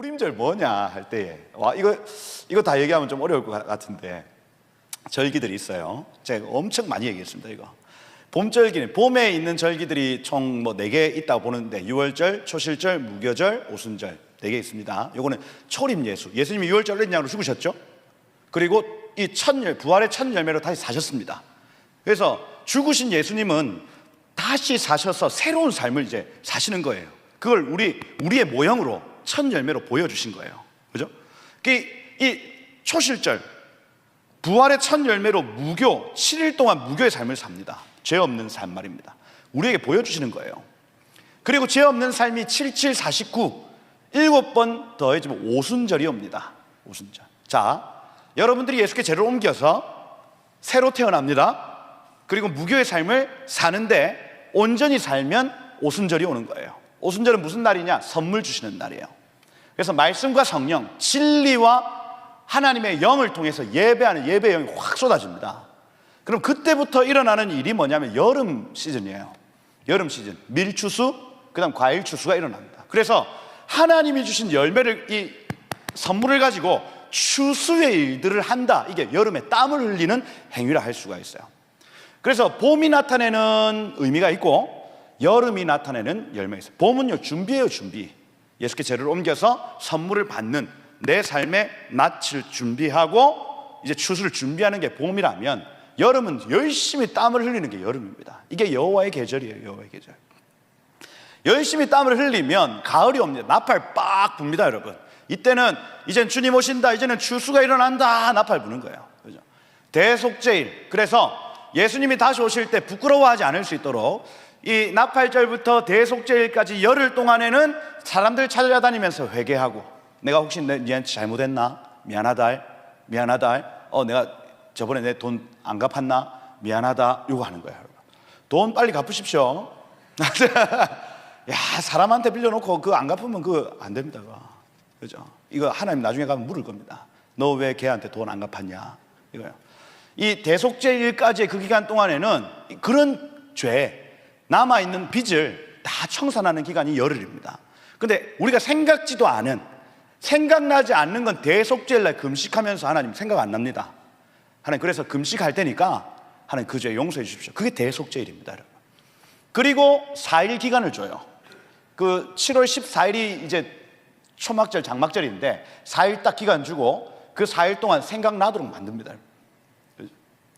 불임절 뭐냐 할 때에 와 이거 이거 다 얘기하면 좀 어려울 것 같은데 절기들이 있어요. 제가 엄청 많이 얘기했습니다 이거. 봄절기는 봄에 있는 절기들이 총 뭐 네 개 있다고 보는데 유월절, 초실절, 무교절, 오순절 네 개 있습니다. 요거는 초림 예수. 예수님이 유월절 어린 양으로 죽으셨죠? 그리고 이첫 부활의 첫 열매로 다시 사셨습니다. 그래서 죽으신 예수님은 다시 사셔서 새로운 삶을 이제 사시는 거예요. 그걸 우리 우리의 모형으로 첫 열매로 보여주신 거예요. 그죠? 이, 이 초실절 부활의 첫 열매로 무교 7일 동안 무교의 삶을 삽니다. 죄 없는 삶 말입니다. 우리에게 보여주시는 거예요. 그리고 죄 없는 삶이 77, 49 일곱 번 더해지면 오순절이 옵니다. 오순절. 자, 여러분들이 예수께 죄를 옮겨서 새로 태어납니다. 그리고 무교의 삶을 사는데 온전히 살면 오순절이 오는 거예요. 오순절은 무슨 날이냐? 선물 주시는 날이에요. 그래서 말씀과 성령, 진리와 하나님의 영을 통해서 예배하는 예배의 영이 확 쏟아집니다. 그럼 그때부터 일어나는 일이 뭐냐면 여름 시즌이에요. 여름 시즌. 밀추수, 그 다음 과일 추수가 일어납니다. 그래서 하나님이 주신 열매를, 이 선물을 가지고 추수의 일들을 한다. 이게 여름에 땀을 흘리는 행위라 할 수가 있어요. 그래서 봄이 나타내는 의미가 있고 여름이 나타내는 있어요. 봄은요, 준비예요, 준비. 예수께 죄를 옮겨서 선물을 받는 내 삶의 낯을 준비하고 이제 추수를 준비하는 게 봄이라면 여름은 열심히 땀을 흘리는 게 여름입니다. 이게 여호와의 계절이에요, 여호와의 계절. 열심히 땀을 흘리면 가을이 옵니다. 나팔 빡 붑니다, 여러분. 이때는 이젠 주님 오신다, 이제는 추수가 일어난다, 나팔 부는 거예요. 그죠? 대속제일. 그래서 예수님이 다시 오실 때 부끄러워하지 않을 수 있도록 이 나팔절부터 대속제일까지 열흘 동안에는 사람들 찾아다니면서 회개하고 내가 혹시 내, 니한테 잘못했나? 미안하다, 미안하다. 어, 내가 저번에 내 돈 안 갚았나? 미안하다. 이거 하는 여러분. 돈 빨리 갚으십시오. 야, 사람한테 빌려놓고 그거 안 갚으면 그거 안 됩니다. 그죠? 이거 하나님 나중에 가면 물을 겁니다. 너 왜 걔한테 돈 안 갚았냐? 이거요. 이 대속제일까지의 그 기간 동안에는 그런 죄, 남아있는 빚을 다 청산하는 기간이 열흘입니다. 근데 우리가 생각지도 않은, 생각나지 않는 건 대속제일날 금식하면서 하나님 생각 안 납니다. 하나님 그래서 금식할 테니까 하나님 그 죄 용서해 주십시오. 그게 대속제일입니다, 여러분. 그리고 4일 기간을 줘요. 그 7월 14일이 이제 초막절, 장막절인데 4일 딱 기간 주고 그 4일 동안 생각나도록 만듭니다.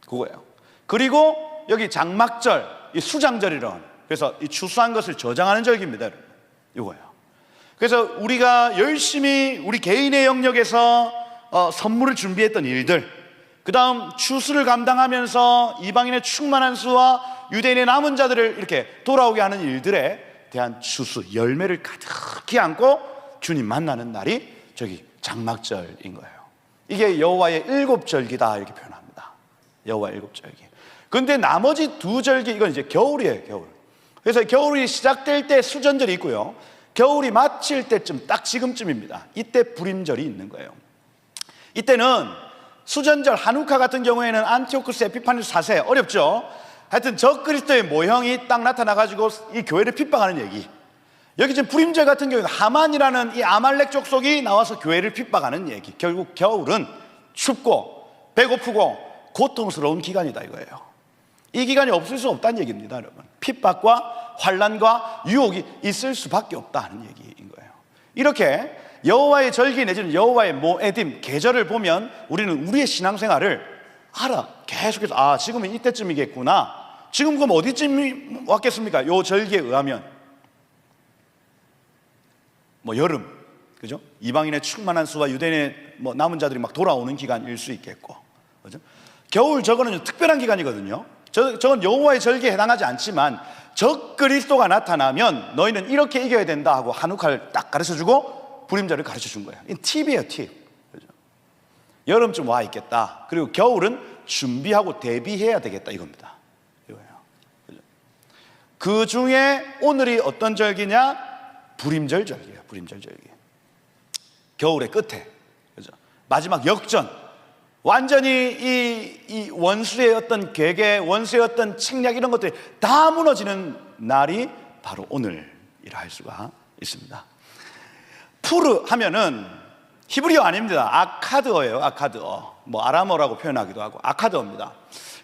그거예요. 그리고 여기 장막절, 이 수장절이런 그래서 이 추수한 것을 저장하는 절기입니다. 이거예요. 그래서 우리가 열심히 우리 개인의 영역에서 어, 선물을 준비했던 일들, 그 다음 추수를 감당하면서 이방인의 충만한 수와 유대인의 남은 자들을 이렇게 돌아오게 하는 일들에 대한 추수, 열매를 가득히 안고 주님 만나는 날이 저기 장막절인 거예요. 이게 여호와의 일곱 절기다 이렇게 표현합니다. 여호와 일곱 절기. 근데 나머지 두 절기 이건 이제 겨울이에요, 겨울. 그래서 겨울이 시작될 때 수전절이 있고요. 겨울이 마칠 때쯤 딱 지금쯤입니다. 이때 불임절이 있는 거예요. 이때는 수전절 한우카 같은 경우에는 안티오쿠스 에피파니스 4세 어렵죠. 하여튼 저 그리스도의 모형이 딱 나타나 가지고 이 교회를 핍박하는 얘기. 여기 지금 불임절 같은 경우는 하만이라는 이 아말렉 족속이 나와서 교회를 핍박하는 얘기. 결국 겨울은 춥고 배고프고 고통스러운 기간이다 이거예요. 이 기간이 없을 수 없다는 얘기입니다, 여러분. 핍박과 환란과 유혹이 있을 수밖에 없다는 얘기인 거예요. 이렇게 여호와의 절기 내지는 여호와의 모에딤 계절을 보면 우리는 우리의 신앙생활을 알아. 계속해서 아 지금은 이때쯤이겠구나. 지금 그럼 어디쯤 왔겠습니까? 요 절기에 의하면 뭐 여름, 그죠? 이방인의 충만한 수와 유대인의 뭐 남은 자들이 막 돌아오는 기간일 수 있겠고, 그죠? 겨울 저거는 특별한 기간이거든요. 저, 저건 여호와의 절기에 해당하지 않지만 적 그리스도가 나타나면 너희는 이렇게 이겨야 된다 하고 한우칼을 딱 가르쳐 주고 불임자를 가르쳐 준 거예요. 이 팁이에요, 팁. 그죠? 여름쯤 와 있겠다. 그리고 겨울은 준비하고 대비해야 되겠다 이겁니다. 이거예요. 그죠? 그 중에 오늘이 어떤 절기냐? 불임절 절기예요. 불임절 절기. 겨울의 끝에. 그죠? 마지막 역전. 완전히 이, 이 원수의 어떤 괴계, 원수의 어떤 책략 이런 것들이 다 무너지는 날이 바로 오늘이라 할 수가 있습니다. 푸르 하면은 히브리어 아닙니다. 아카드어예요. 아카드어. 뭐 아람어라고 표현하기도 하고 아카드어입니다.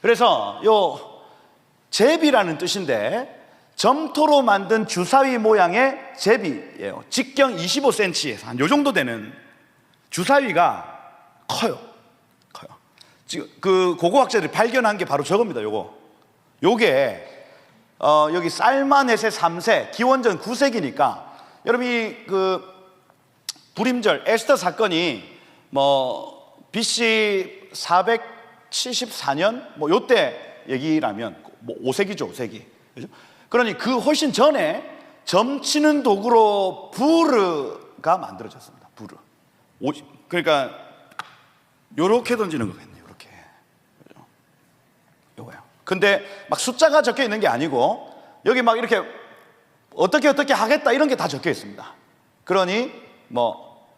그래서 요 제비라는 뜻인데 점토로 만든 주사위 모양의 제비예요. 직경 25cm에서 한 요 정도 되는 주사위가. 커요. 지금 그 고고학자들이 발견한 게 바로 저겁니다. 요거. 요게 어, 여기 살마넷의 3세 기원전 9세기니까 여러분 이 그 불임절 에스더 사건이 뭐 BC 474년 뭐 요때 얘기라면 뭐 5세기죠, 5세기. 그죠? 그러니 그 훨씬 전에 점치는 도구로 부르가 만들어졌습니다. 부르. 오, 그러니까 요렇게 던지는 거겠네요. 요렇게. 그죠? 요거요. 근데 막 숫자가 적혀 있는 게 아니고 여기 막 이렇게 어떻게 어떻게 하겠다 이런 게 다 적혀 있습니다. 그러니 뭐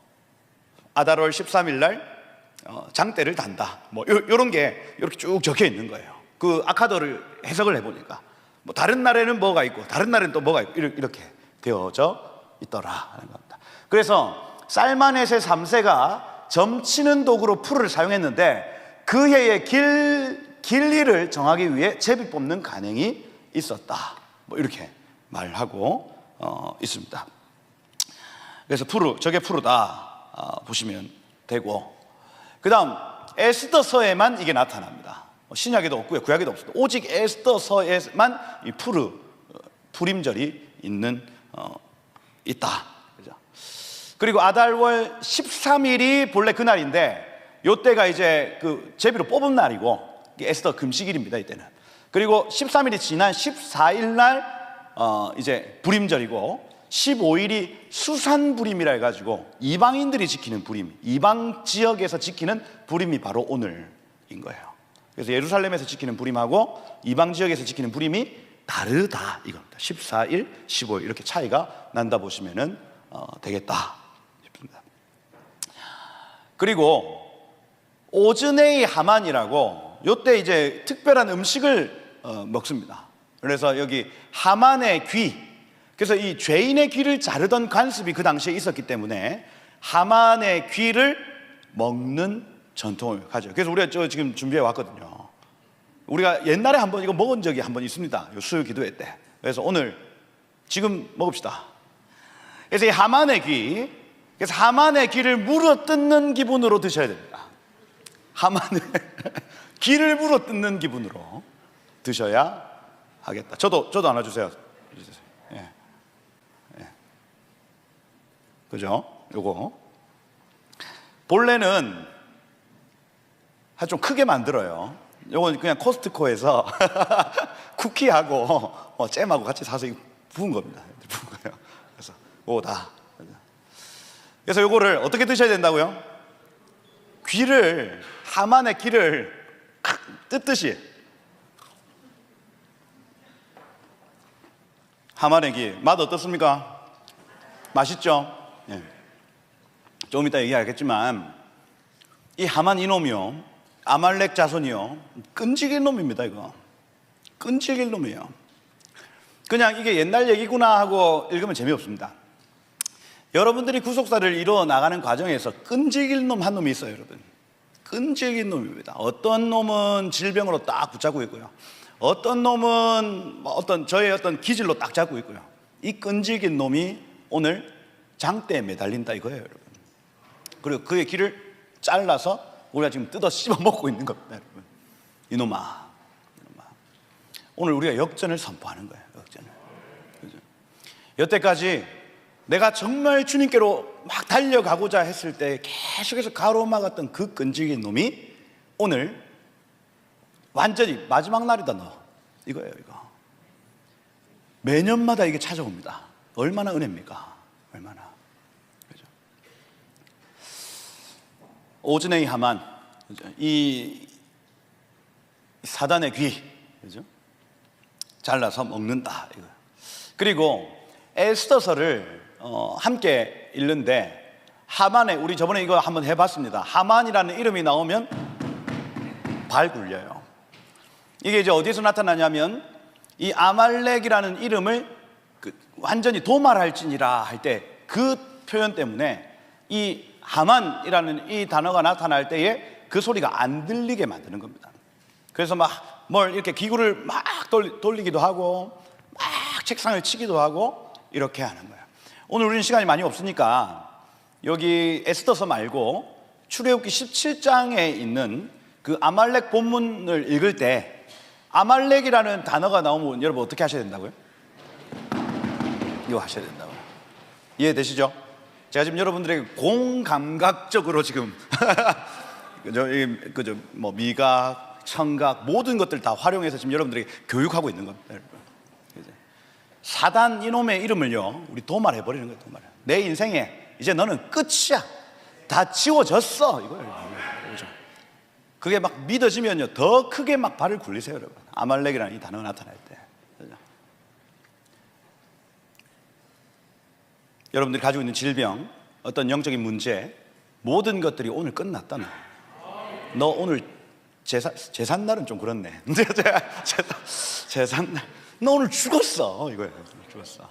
아달월 13일 날 어, 장대를 단다. 뭐 요, 요런 게 이렇게 쭉 적혀 있는 거예요. 그 아카더를 해석을 해 보니까 뭐 다른 날에는 뭐가 있고 다른 날에는 또 뭐가 있고 이렇게, 되어져 있더라 하는 겁니다. 그래서 살마넷의 3세가 점치는 도구로 풀을 사용했는데 그 해의 길 길이를 정하기 위해 제비 뽑는 간행이 있었다. 뭐 이렇게 말하고 어, 있습니다. 그래서 푸르 저게 푸르다 어, 보시면 되고 그다음 에스더서에만 이게 나타납니다. 뭐 신약에도 없고요, 구약에도 없습니다. 오직 에스더서에만 이 푸르 어, 불임절이 있는 어, 있다. 그죠? 그리고 아달월 13일이 본래 그날인데 요때가 이제 그 제비로 뽑은 날이고 에스더 금식일입니다 이때는. 그리고 13일이 지난 14일 날 어, 이제 불임절이고 15일이 수산불임이라 해가지고 이방인들이 지키는 불임 이방 지역에서 지키는 불임이 바로 오늘인 거예요. 그래서 예루살렘에서 지키는 불임하고 이방 지역에서 지키는 불임이 다르다 이겁니다. 14일, 15일 이렇게 차이가 난다 보시면 어, 되겠다. 그리고 오즈네이 하만이라고 요때 이제 특별한 음식을 어, 먹습니다. 그래서 여기 하만의 귀. 그래서 이 죄인의 귀를 자르던 관습이 그 당시에 있었기 때문에 하만의 귀를 먹는 전통을 가져요. 그래서 우리가 저 지금 준비해 왔거든요. 우리가 옛날에 한번 이거 먹은 적이 한 번 있습니다. 요 수요 기도회 때. 그래서 오늘 지금 먹읍시다. 그래서 이 하만의 귀. 그래서 하만의 귀를 물어 뜯는 기분으로 드셔야 됩니다. 하만의 귀를 물어 뜯는 기분으로 드셔야 하겠다. 저도 저도 안아주세요. 예. 예. 그죠? 요거 본래는 좀 크게 만들어요. 요건 그냥 코스트코에서 쿠키하고 어, 잼하고 같이 사서 부은 겁니다. 부은 거예요. 그래서 오다. 그래서 요거를 어떻게 드셔야 된다고요? 귀를 하만의 귀를 뜯듯이 귀맛 어떻습니까? 맛있죠? 예. 조금 이따 얘기하겠지만 이 하만 이놈이요 아말렉 자손이요 끈질긴 놈입니다 이거 끈질긴 놈이에요 그냥 이게 옛날 얘기구나 하고 읽으면 재미없습니다 여러분들이 구속사를 이루어 나가는 과정에서 끈질긴 놈한 놈이 있어요 여러분 끈질긴 놈입니다. 어떤 놈은 질병으로 딱 붙잡고 있고요. 어떤 놈은 뭐 어떤 저의 어떤 기질로 딱 잡고 있고요. 이 끈질긴 놈이 오늘 장대에 매달린다 이거예요, 여러분. 그리고 그의 길을 잘라서 우리가 지금 뜯어 씹어 먹고 있는 겁니다, 여러분. 이놈아, 이놈아. 오늘 우리가 역전을 선포하는 거예요, 역전을. 그죠? 여태까지 내가 정말 주님께로 막 달려가고자 했을 때 계속해서 가로막았던 그 끈질긴 놈이 오늘 완전히 마지막 날이다 너. 이거예요 이거. 매년마다 이게 찾아옵니다. 얼마나 은혜입니까? 얼마나. 그죠? 오즈네이 하만 그죠? 이 사단의 귀 그죠? 잘라서 먹는다 이거 그리고 에스더서를 어, 함께 읽는데 하만의 우리 저번에 이거 한번 해봤습니다. 하만이라는 이름이 나오면 발 굴려요. 이게 이제 어디서 나타나냐면 이 아말렉이라는 이름을 그 완전히 도말할지니라 할 때 그 표현 때문에 이 하만이라는 이 단어가 나타날 때에 그 소리가 안 들리게 만드는 겁니다. 그래서 막 뭘 이렇게 기구를 막 돌리, 돌리기도 하고 막 책상을 치기도 하고 이렇게 하는 거예요. 오늘 우리는 시간이 많이 없으니까 여기 에스더서 말고 출애굽기 17장에 있는 그 아말렉 본문을 읽을 때 아말렉이라는 단어가 나오면 여러분 어떻게 하셔야 된다고요? 이거 하셔야 된다고요. 이해되시죠? 제가 지금 여러분들에게 공감각적으로 지금 그죠? 이- 그죠? 뭐 미각, 청각 모든 것들 다 활용해서 지금 여러분들에게 교육하고 있는 겁니다. 사단 이놈의 이름을요 우리 도말해 버리는 거예요. 도말. 내 인생에 이제 너는 끝이야. 다 지워졌어 이거예요. 그게 막 믿어지면요 더 크게 막 발을 굴리세요, 여러분. 아말렉이라는 이 단어가 나타날 때. 여러분들이 가지고 있는 질병, 어떤 영적인 문제, 모든 것들이 오늘 끝났다. 너, 너 오늘 제사, 제삿날은 좀 그렇네. 제삿날. 너 오늘 죽었어. 이거예요. 죽었어.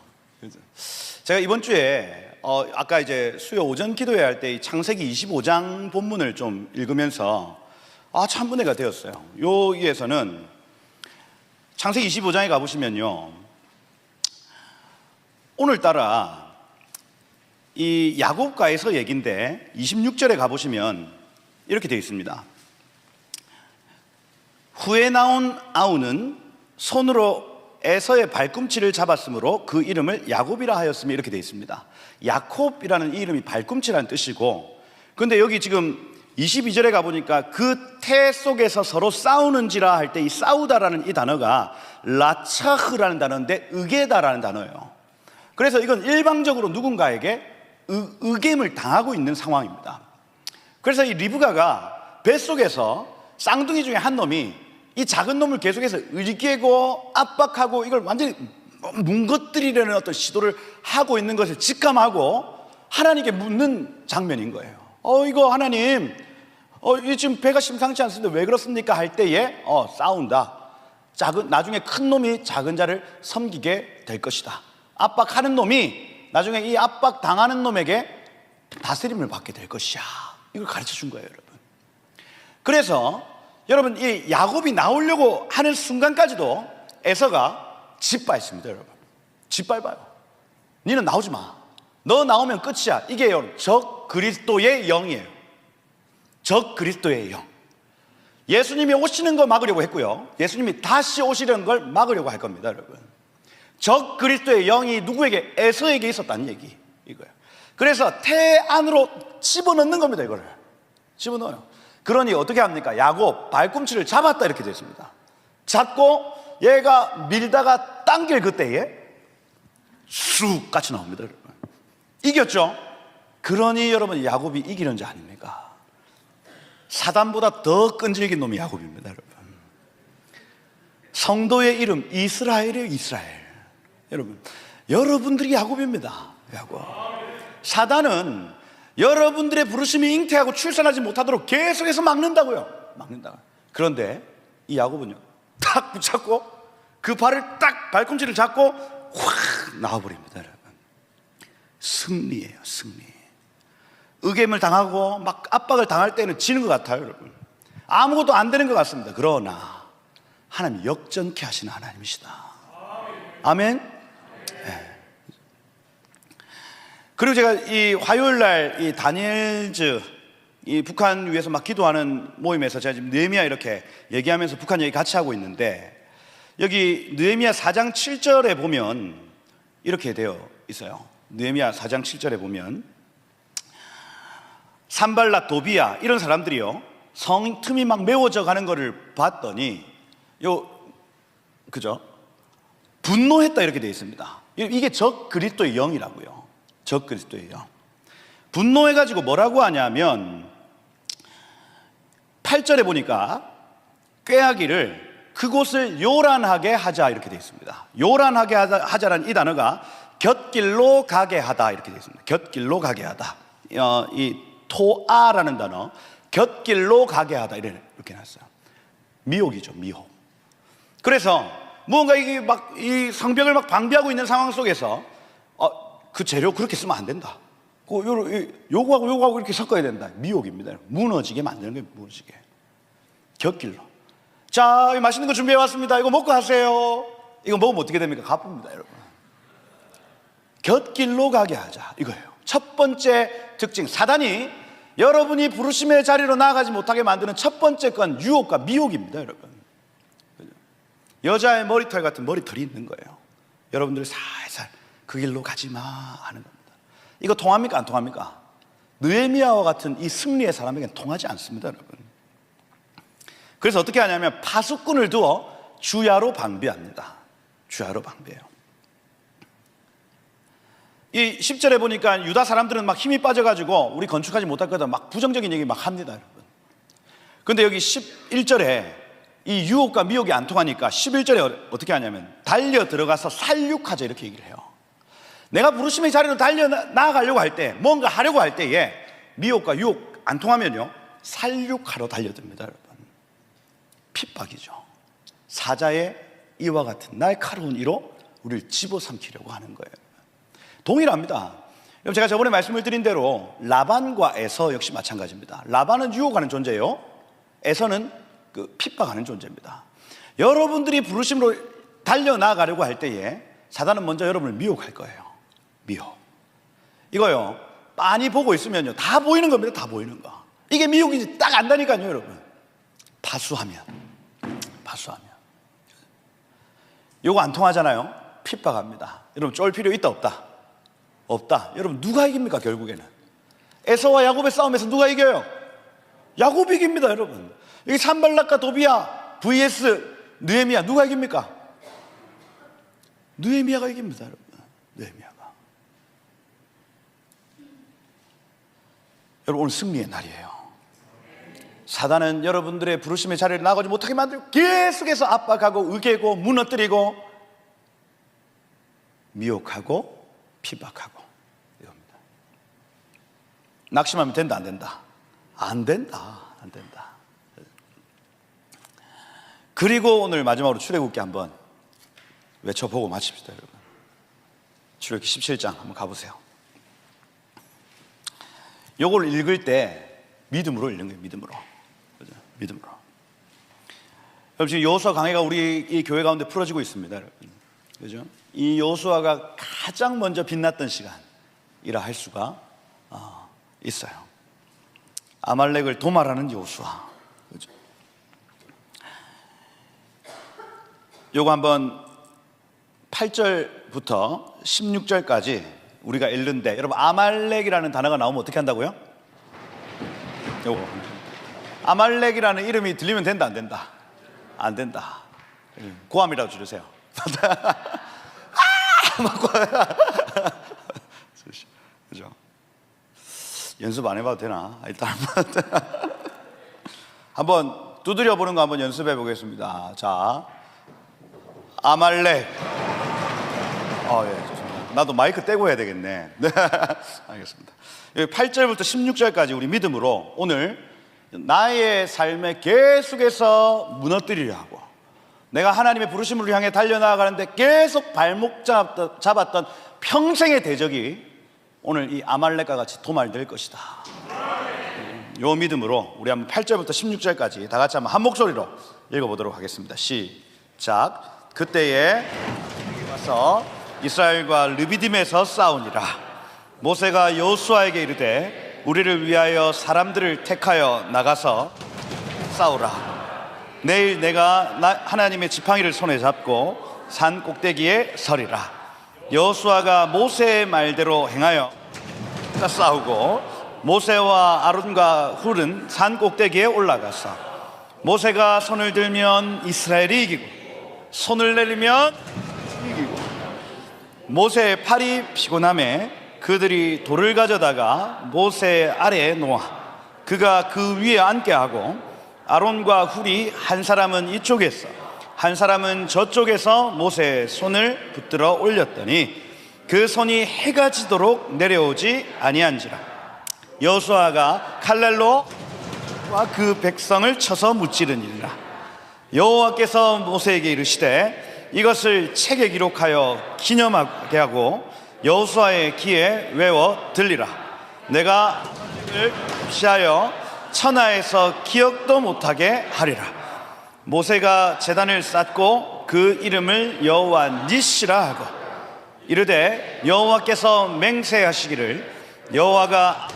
제가 이번 주에 어, 아까 이제 수요 오전 기도회 할때 창세기 25장 본문을 좀 읽으면서 아, 참 은혜가 되었어요. 여기에서는 창세기 25장에 가보시면요. 오늘따라 이 야곱과에서 얘긴데 26절에 가보시면 이렇게 되어 있습니다. 후에 나온 아우는 손으로 에서의 발꿈치를 잡았으므로 그 이름을 야곱이라 하였으며 이렇게 되어 있습니다. 야콥이라는 이 이름이 발꿈치라는 뜻이고 근데 여기 지금 22절에 가보니까 그 태 속에서 서로 싸우는지라 할 때 이 싸우다라는 이 단어가 라차흐라는 단어인데 의게다라는 단어예요. 그래서 이건 일방적으로 누군가에게 의, 의겜을 당하고 있는 상황입니다. 그래서 이 리브가가 뱃속에서 쌍둥이 중에 한 놈이 이 작은 놈을 계속해서 의리깨고 압박하고 이걸 완전히 뭉거뜨리려는 어떤 시도를 하고 있는 것을 직감하고 하나님께 묻는 장면인 거예요. 어, 이거 하나님, 어, 이 지금 배가 심상치 않습니다. 왜 그렇습니까? 할 때에, 어, 싸운다. 작은, 나중에 큰 놈이 작은 자를 섬기게 될 것이다. 압박하는 놈이 나중에 이 압박 당하는 놈에게 다스림을 받게 될 것이야. 이걸 가르쳐 준 거예요, 여러분. 그래서 여러분 이 야곱이 나오려고 하는 순간까지도 에서가 짓밟습니다, 여러분. 짓밟아요. 니는 나오지 마. 너 나오면 끝이야. 이게 적 그리스도의 영이에요. 적 그리스도의 영. 예수님이 오시는 걸 막으려고 했고요. 예수님이 다시 오시려는 걸 막으려고 할 겁니다, 여러분. 적 그리스도의 영이 누구에게 에서에게 있었다는 얘기 이거예요. 그래서 태 안으로 집어넣는 겁니다, 이거를. 집어넣어요. 그러니 어떻게 합니까? 야곱 발꿈치를 잡았다 이렇게 되어 있습니다. 잡고 얘가 밀다가 당길 그때에 쑥 같이 나옵니다. 이겼죠? 그러니 여러분 야곱이 이기는 자 아닙니까? 사단보다 더 끈질긴 놈이 야곱입니다, 여러분. 성도의 이름 이스라엘이에요, 이스라엘. 여러분, 여러분들이 야곱입니다. 야곱. 사단은 여러분들의 부르심이 잉태하고 출산하지 못하도록 계속해서 막는다고요. 막는다. 그런데 이 야곱은요, 딱 붙잡고 그 발을 딱 발꿈치를 잡고 확 나와버립니다, 여러분. 승리예요, 승리. 의겜을 당하고 막 압박을 당할 때는 지는 것 같아요, 여러분. 아무것도 안 되는 것 같습니다. 그러나 하나님 역전케 하시는 하나님이시다. 아멘. 그리고 제가 이 화요일 날 이 다니엘즈 이 북한 위해서 막 기도하는 모임에서 제가 지금 느헤미야 이렇게 얘기하면서 북한 얘기 같이 하고 있는데 여기 느헤미야 4장 7절에 보면 이렇게 되어 있어요. 느헤미야 4장 7절에 보면 산발락 도비야 이런 사람들이요 성 틈이 막 메워져 가는 것을 봤더니 요 그죠 분노했다 이렇게 되어 있습니다. 이게 적 그리스도의 영이라고요. 적 그리스도의 영. 분노해가지고 뭐라고 하냐면 8절에 보니까 꾀하기를 그곳을 요란하게 하자 이렇게 되어 있습니다. 요란하게 하자, 하자 라는 이 단어가 곁길로 가게 하다 이렇게 되어 있습니다. 곁길로 가게 하다. 어, 이 토아라는 단어 곁길로 가게 하다 이렇게 나왔어요. 미혹이죠, 미혹. 그래서 무언가 이게 막이 성벽을 막 방비하고 있는 상황 속에서 어, 그 재료 그렇게 쓰면 안 된다. 그 요거하고 요거하고 이렇게 섞어야 된다. 미혹입니다. 무너지게 만드는 거예요. 무너지게. 곁길로. 자, 이 맛있는 거 준비해 왔습니다. 이거 먹고 하세요. 이거 먹으면 어떻게 됩니까? 가쁩니다, 여러분. 곁길로 가게 하자. 이거예요. 첫 번째 특징. 사단이 여러분이 부르심의 자리로 나아가지 못하게 만드는 첫 번째 건 유혹과 미혹입니다, 여러분. 여자의 머리털 같은 머리털이 있는 거예요. 여러분들이 살살 그 길로 가지 마 하는 겁니다. 이거 통합니까? 안 통합니까? 느헤미야와 같은 이 승리의 사람에게는 통하지 않습니다, 여러분. 그래서 어떻게 하냐면 파수꾼을 두어 주야로 방비합니다. 주야로 방비해요. 이 10절에 보니까 유다 사람들은 막 힘이 빠져가지고 우리 건축하지 못할 거다 막 부정적인 얘기 막 합니다, 여러분. 근데 여기 11절에 이 유혹과 미혹이 안 통하니까 11절에 어떻게 하냐면 달려 들어가서 살육하자 이렇게 얘기를 해요. 내가 부르심의 자리로 달려 나- 나아가려고 할 때, 뭔가 하려고 할 때에 미혹과 유혹 안 통하면요, 살육하러 달려듭니다, 여러분. 핍박이죠. 사자의 이와 같은 날카로운 이로 우리를 집어삼키려고 하는 거예요. 동일합니다. 제가 저번에 말씀을 드린 대로 라반과 에서 역시 마찬가지입니다. 라반은 유혹하는 존재예요. 에서는 그 핍박하는 존재입니다. 여러분들이 부르심으로 달려 나가려고 할 때에 사단은 먼저 여러분을 미혹할 거예요. 미혹. 이거요. 많이 보고 있으면요. 다 보이는 겁니다. 다 보이는 거. 이게 미혹인지 딱 안다니까요, 여러분. 파수하면. 파수하면. 요거 안 통하잖아요. 핍박합니다. 여러분 쫄 필요 있다 없다? 없다. 여러분 누가 이깁니까 결국에는? 에서와 야곱의 싸움에서 누가 이겨요? 야곱이 이깁니다, 여러분. 여기 산발락과 도비야 vs 느헤미야 누가 이깁니까? 느헤미야가 이깁니다, 여러분. 느헤미야 여러분 오늘 승리의 날이에요. 사단은 여러분들의 부르심의 자리를 나가지 못하게 만들고 계속해서 압박하고 의개고 무너뜨리고 미혹하고 피박하고 이겁니다. 낙심하면 된다 안 된다? 안 된다 안 된다. 그리고 오늘 마지막으로 출애굽기 한번 외쳐보고 마칩시다 여러분. 출애굽기 17장 한번 가보세요. 요걸 읽을 때 믿음으로 읽는 거예요 믿음으로. 그죠? 믿음으로. 여러분 지금 여호수아 강해가 우리 이 교회 가운데 풀어지고 있습니다, 여러분. 그죠? 이 여호수아가 가장 먼저 빛났던 시간이라 할 수가 어, 있어요. 아말렉을 도말하는 여호수아. 그죠? 요거 한번 8절부터 16절까지 우리가 읽는데 여러분 아말렉이라는 단어가 나오면 어떻게 한다고요? 요거 아말렉이라는 이름이 들리면 된다 안 된다? 안 된다. 고함이라고 줄여세요. 아! 그죠? 연습 안 해봐도 되나? 일단 한번 두드려 보는 거 한번 연습해 보겠습니다. 자, 아말렉. 어, 예. 나도 마이크 떼고 해야 되겠네. 네, 알겠습니다. 8절부터 16절까지 우리 믿음으로 오늘 나의 삶에 계속해서 무너뜨리려 하고 내가 하나님의 부르심을 향해 달려나가는데 계속 발목 잡았던, 평생의 대적이 오늘 이 아말렉과 같이 도말될 것이다. 요 믿음으로 우리 한번 8절부터 16절까지 다 같이 한번 한 목소리로 읽어보도록 하겠습니다. 시작. 그때에 와서 이스라엘과 르비딤에서 싸우니라. 모세가 여호수아에게 이르되 우리를 위하여 사람들을 택하여 나가서 싸우라. 내일 내가 나- 하나님의 지팡이를 손에 잡고 산 꼭대기에 서리라. 여호수아가 모세의 말대로 행하여 싸우고 모세와 아론과 훌은 산 꼭대기에 올라가서 모세가 손을 들면 이스라엘이 이기고 손을 내리면 모세의 팔이 피곤함에 그들이 돌을 가져다가 모세 아래에 놓아 그가 그 위에 앉게 하고 아론과 훌이 한 사람은 이쪽에서 한 사람은 저쪽에서 모세의 손을 붙들어 올렸더니 그 손이 해가 지도록 내려오지 아니한지라. 여호수아가 칼날로 그 백성을 쳐서 무찌르니라. 여호와께서 모세에게 이르시되 이것을 책에 기록하여 기념하게 하고 여호수아의 귀에 외워 들리라 내가 을 피하여 천하에서 기억도 못하게 하리라. 모세가 재단을 쌓고 그 이름을 여호와 니시라 하고 이르되 여호와께서 맹세하시기를 여호와가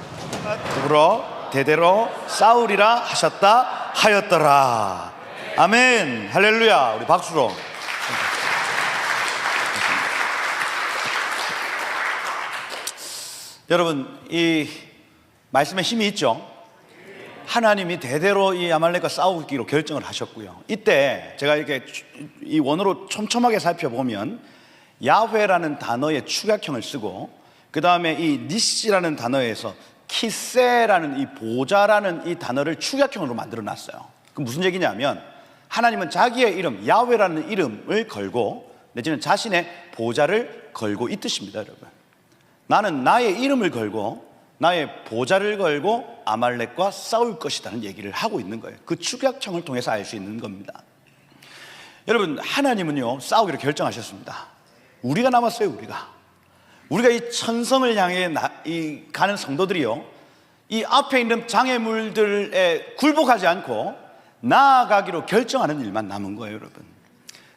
더불어 대대로 싸우리라 하셨다 하였더라. 아멘. 할렐루야. 우리 박수로. 여러분 이 말씀에 힘이 있죠. 하나님이 대대로 이 아말렉과 싸우기로 결정을 하셨고요. 이때 제가 이렇게 이 원어로 촘촘하게 살펴보면 야훼라는 단어의 축약형을 쓰고 그 다음에 이 니시라는 단어에서 키세라는 이 보좌라는 이 단어를 축약형으로 만들어 놨어요. 그 무슨 얘기냐면 하나님은 자기의 이름 야훼라는 이름을 걸고 내지는 자신의 보좌를 걸고 이 뜻입니다, 여러분. 나는 나의 이름을 걸고 나의 보좌를 걸고 아말렉과 싸울 것이라는 얘기를 하고 있는 거예요. 그 축약청을 통해서 알 수 있는 겁니다. 여러분, 하나님은요, 싸우기로 결정하셨습니다. 우리가 남았어요, 우리가. 우리가 이 천성을 향해 나, 이 가는 성도들이요, 이 앞에 있는 장애물들에 굴복하지 않고 나아가기로 결정하는 일만 남은 거예요, 여러분.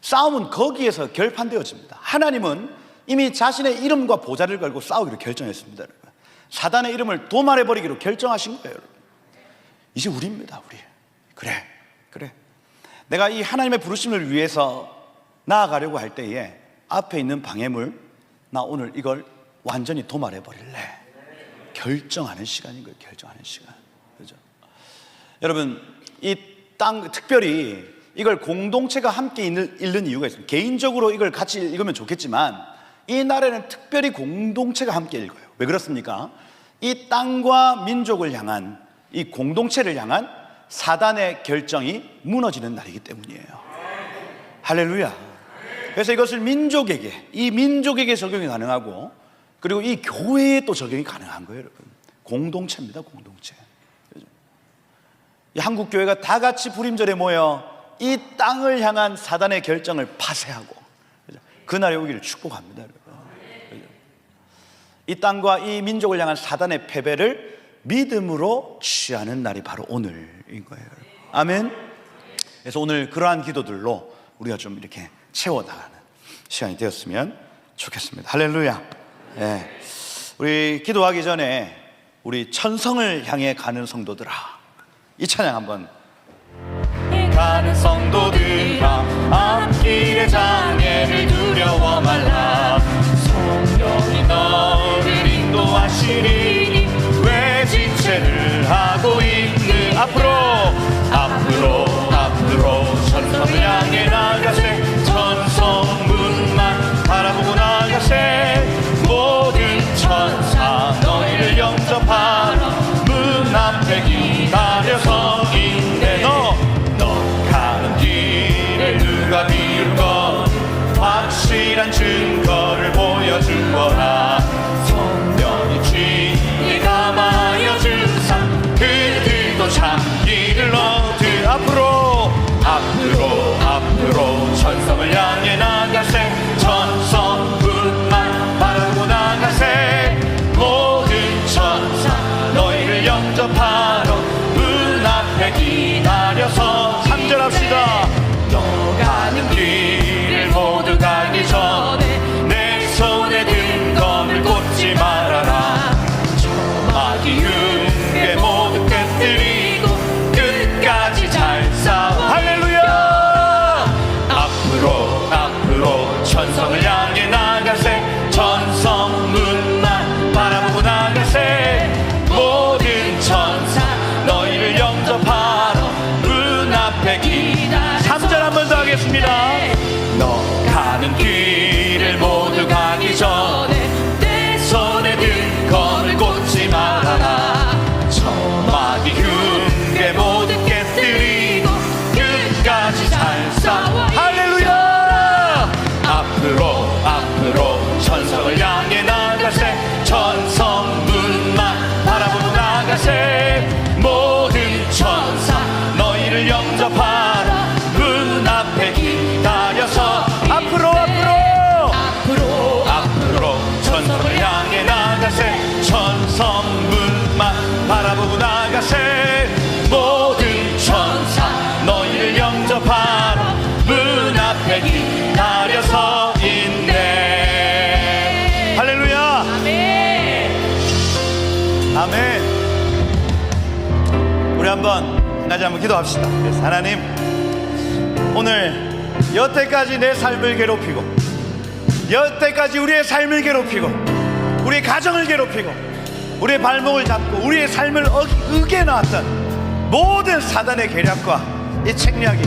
싸움은 거기에서 결판되어집니다. 하나님은 이미 자신의 이름과 보좌를 걸고 싸우기로 결정했습니다, 여러분. 사단의 이름을 도말해버리기로 결정하신 거예요, 여러분. 이제 우리입니다, 우리. 그래, 그래. 내가 이 하나님의 부르심을 위해서 나아가려고 할 때에 앞에 있는 방해물, 나 오늘 이걸 완전히 도말해버릴래. 결정하는 시간인 거예요, 결정하는 시간. 그죠? 여러분, 이 땅, 특별히 이걸 공동체가 함께 읽는, 읽는 이유가 있습니다. 개인적으로 이걸 같이 읽으면 좋겠지만, 이 날에는 특별히 공동체가 함께 읽어요. 왜 그렇습니까? 이 땅과 민족을 향한 이 공동체를 향한 사단의 결정이 무너지는 날이기 때문이에요. 할렐루야. 그래서 이것을 민족에게, 이 민족에게 적용이 가능하고, 그리고 이 교회에 또 적용이 가능한 거예요, 여러분. 공동체입니다, 공동체. 한국 교회가 다 같이 불임절에 모여 이 땅을 향한 사단의 결정을 파쇄하고? 그날이 오기를 축복합니다? 이 땅과 이 민족을 향한 사단의 패배를 믿음으로 취하는 날이 바로 오늘인 거예요. 아멘. 그래서 오늘 그러한 기도들로 우리가 좀 이렇게 채워 나가는 시간이 되었으면 좋겠습니다. 할렐루야. 예. 우리 기도하기 전에 우리 천성을 향해 가는 성도들아, 이 찬양 한번. 가는 성도들아 앞길의 장애를 두려워 말라. 성령이 너를 인도하시니 한번 한 가지 한번 기도합시다. 그래서 하나님 오늘 여태까지 내 삶을 괴롭히고 여태까지 우리의 삶을 괴롭히고 우리의 가정을 괴롭히고 우리의 발목을 잡고 우리의 삶을 어- 으개놨던 모든 사단의 계략과 이 책략이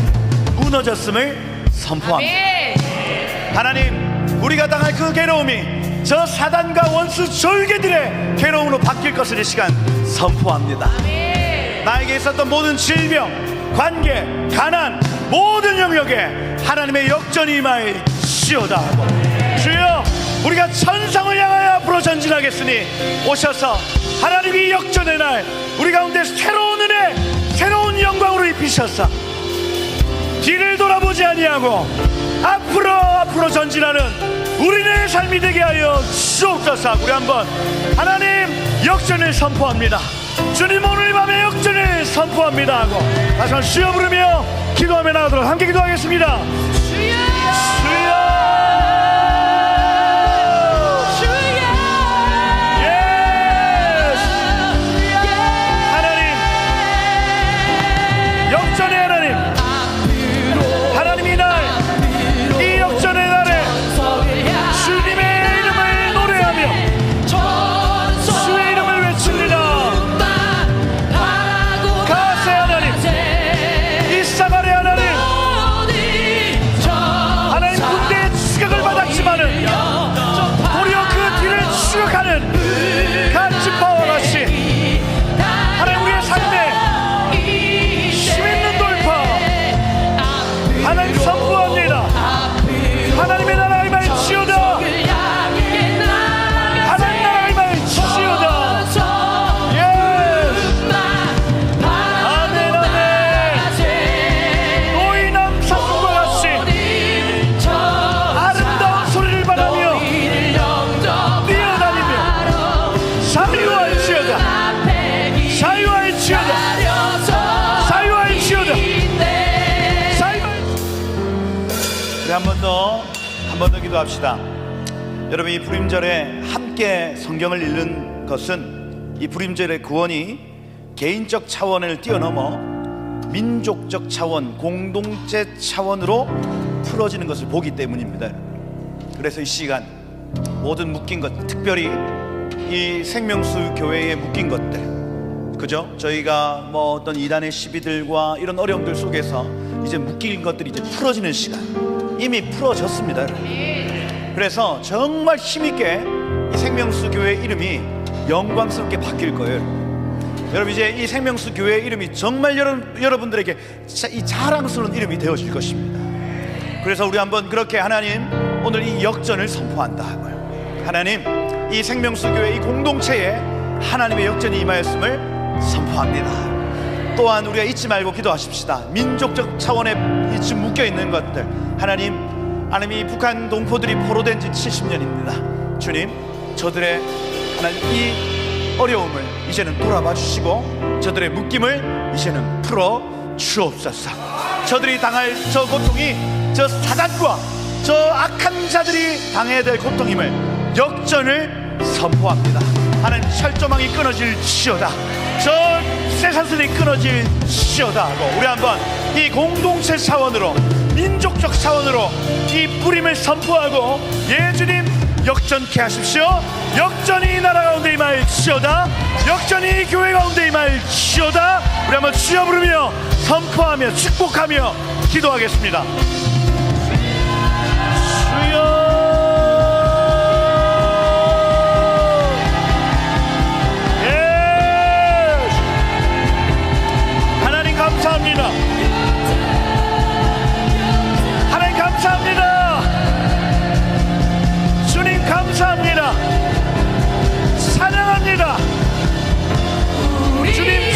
무너졌음을 선포합니다. 하나님 우리가 당할 그 괴로움이 저 사단과 원수 졸개들의 괴로움으로 바뀔 것을 이 시간 선포합니다 나에게 있었던 모든 질병, 관계, 가난 모든 영역에 하나님의 역전이 임하여 시오다. 하고 주여 우리가 천상을 향하여 앞으로 전진하겠으니 오셔서 하나님이 역전의 날 우리 가운데 새로운 은혜 새로운 영광으로 입히셔서 뒤를 돌아보지 아니하고 앞으로 앞으로 전진하는 우리네 삶이 되게 하여 주옵소서. 우리 한번 하나님 역전을 선포합니다 주님 오늘 밤에 역전을 선포합니다 하고 다시 한번 주여 부르며 기도하며 나가도록 함께 기도하겠습니다. 주여 기도합시다 여러분 이 불임절에 함께 성경을 읽는 것은 이 불임절의 구원이 개인적 차원을 뛰어넘어 민족적 차원, 공동체 차원으로 풀어지는 것을 보기 때문입니다. 그래서 이 시간 모든 묶인 것, 특별히 이 생명수 교회에 묶인 것들, 그죠? 저희가 뭐 어떤 이단의 시비들과 이런 어려움들 속에서 이제 묶인 것들이 이제 풀어지는 시간, 이미 풀어졌습니다. 그래서 정말 힘있게 이 생명수 교회 이름이 영광스럽게 바뀔 거예요. 여러분 이제 이 생명수 교회 이름이 정말 여러분, 여러분들에게 자- 이 자랑스러운 이름이 되어질 것입니다. 그래서 우리 한번 그렇게 하나님 오늘 이 역전을 선포한다 하고요. 하나님 이 생명수 교회 이 공동체에 하나님의 역전이 임하였음을 선포합니다. 또한 우리가 잊지 말고 기도하십시다. 민족적 차원에 이 지금 묶여 있는 것들 하나님 하나님 이 북한 동포들이 포로된 지 70년입니다. 주님 저들의 하나님 이 어려움을 이제는 돌아봐 주시고 저들의 묶임을 이제는 풀어 주옵소서. 저들이 당할 저 고통이 저 사단과 저 악한 자들이 당해야 될 고통임을 역전을 선포합니다. 하나님 철조망이 끊어질 지어다. 저 쇠사슬이 끊어질 지어다 하고 우리 한번 이 공동체 차원으로 민족적 차원으로 이 뿌림을 선포하고 예 주님 역전케 하십시오. 역전이 이 나라 가운데 임할지어다. 역전이 이 교회 가운데 임할지어다. 우리 한번 주여 부르며 선포하며 축복하며 기도하겠습니다. 합니다. 주님